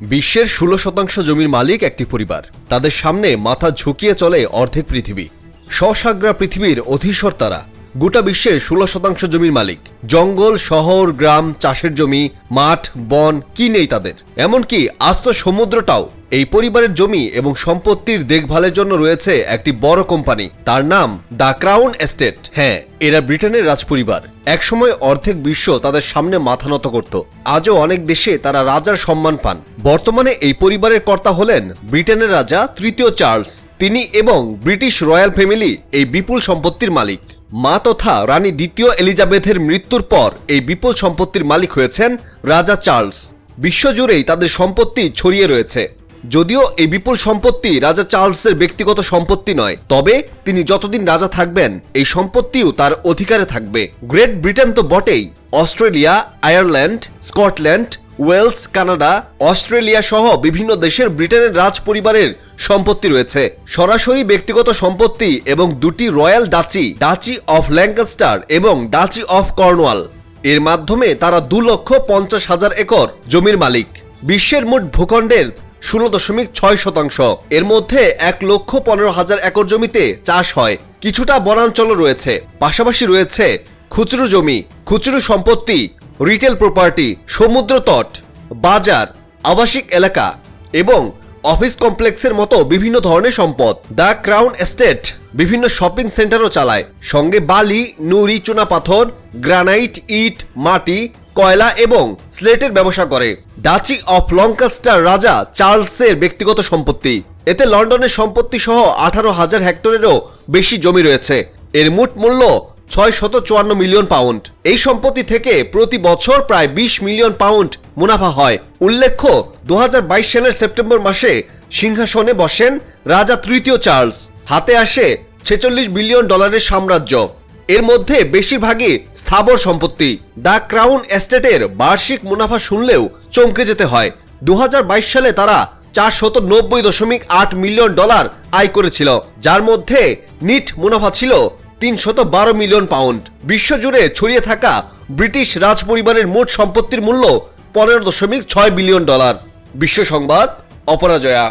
বিশ্বের ষোলো শতাংশ জমির মালিক একটি পরিবার। তাদের সামনে মাথা ঝুঁকিয়ে চলে অর্ধেক পৃথিবী। সসাগ্রা পৃথিবীর অধীশ্বর তারা। গোটা বিশ্বের ষোলো শতাংশ জমির মালিক। জঙ্গল, শহর, গ্রাম, চাষের জমি, মাঠ, বন, কি নেই তাদের? এমনকি আস্ত সমুদ্রটাও এই পরিবারের জমি এবং সম্পত্তির দেখভালের জন্য রয়েছে একটি বড় কোম্পানি। তার নাম দ্য ক্রাউন এস্টেট। হ্যাঁ এরা ব্রিটেনের রাজপরিবার। একসময় অর্ধেক বিশ্ব তাদের সামনে মাথা নত করত। আজও অনেক দেশে তারা রাজার সম্মান পান। বর্তমানে এই পরিবারের কর্তা হলেন ব্রিটেনের রাজা তৃতীয় চার্লস। তিনি এবং ব্রিটিশ রয়্যাল ফ্যামিলি এই বিপুল সম্পত্তির মালিক। মা তথা রানী দ্বিতীয় এলিজাবেথের মৃত্যুর পর এই বিপুল সম্পত্তির মালিক হয়েছেন রাজা চার্লস। বিশ্বজুড়েই তাদের সম্পত্তি ছড়িয়ে রয়েছে। যদিও এই বিপুল সম্পত্তি রাজা চার্লসের ব্যক্তিগত সম্পত্তি নয়, তবে তিনি যতদিন রাজা থাকবেন, এই সম্পত্তিও তার অধিকারে থাকবে। গ্রেট ব্রিটেন তো বটেই। Australia, Ireland, Scotland Wales, Canada, Australia সহ বিভিন্ন দেশের ব্রিটেনের রাজ পরিবারের সম্পত্তি রয়েছে। সরাসরি ব্যক্তিগত সম্পত্তি এবং দুটি royal duchy duchy of Lancaster এবং ডাচি অফ কর্নওয়াল। এর মাধ্যমে তারা দু লক্ষ পঞ্চাশ হাজার একর জমির মালিক। বিশ্বের মোট ভূখণ্ডের ষোলো দশমিক ছয় শতাংশ। এর মধ্যে এক লক্ষ পনেরো হাজার একর জমিতে চাষ হয়। কিছুটা বনাঞ্চল রয়েছে। পাশাপাশি রয়েছে খুচরো জমি। খুচরো সম্পত্তি রিটেল প্রপার্টি, সমুদ্র তট, বাজার, আবাসিক এলাকা এবং অফিস কমপ্লেক্সের মতো বিভিন্ন ধরনের সম্পদ। দ্য ক্রাউন এস্টেট বিভিন্ন শপিং সেন্টারও চালায়। সঙ্গে বালি, নুড়ি চুনাপাথর গ্রানাইট, ইট, মাটি, কয়লা এবং স্লেটের ব্যবসা করে। ডাচি অফ লঙ্কাস্টার রাজা চার্লসের ব্যক্তিগত সম্পত্তি। এতে লন্ডনের সম্পত্তি সহ আঠারো হাজার হেক্টরেরও বেশি জমি রয়েছে। এর মোট মূল্য ছয় শত চুয়ান্ন মিলিয়ন পাউন্ড। এই সম্পত্তি থেকে প্রতি বছর প্রায় বিশ মিলিয়ন পাউন্ড মুনাফা হয়। উল্লেখ্য দু হাজার বাইশ সালের সেপ্টেম্বর মাসে সিংহাসনে বসেন রাজা তৃতীয় চার্লস। হাতে আসে ছেচল্লিশ বিলিয়ন ডলারের সাম্রাজ্য। এর মধ্যে বেশিরভাগই স্থাবর সম্পত্তি। দ্য ক্রাউন এস্টেটের বার্ষিক মুনাফা শুনলেও চমকে যেতে হয়। দু হাজার বাইশ সালে তারা চার শত নব্বই দশমিক আট মিলিয়ন ডলার আয় করেছিল, যার মধ্যে নিট মুনাফা ছিল তিনশত বারো মিলিয়ন পাউন্ড। বিশ্বজুড়ে ছড়িয়ে থাকা ব্রিটিশ রাজ পরিবারের মোট সম্পত্তির মূল্য পনেরো দশমিক ছয় বিলিয়ন ডলার। বিশ্ব সংবাদ, অপরাজয়া।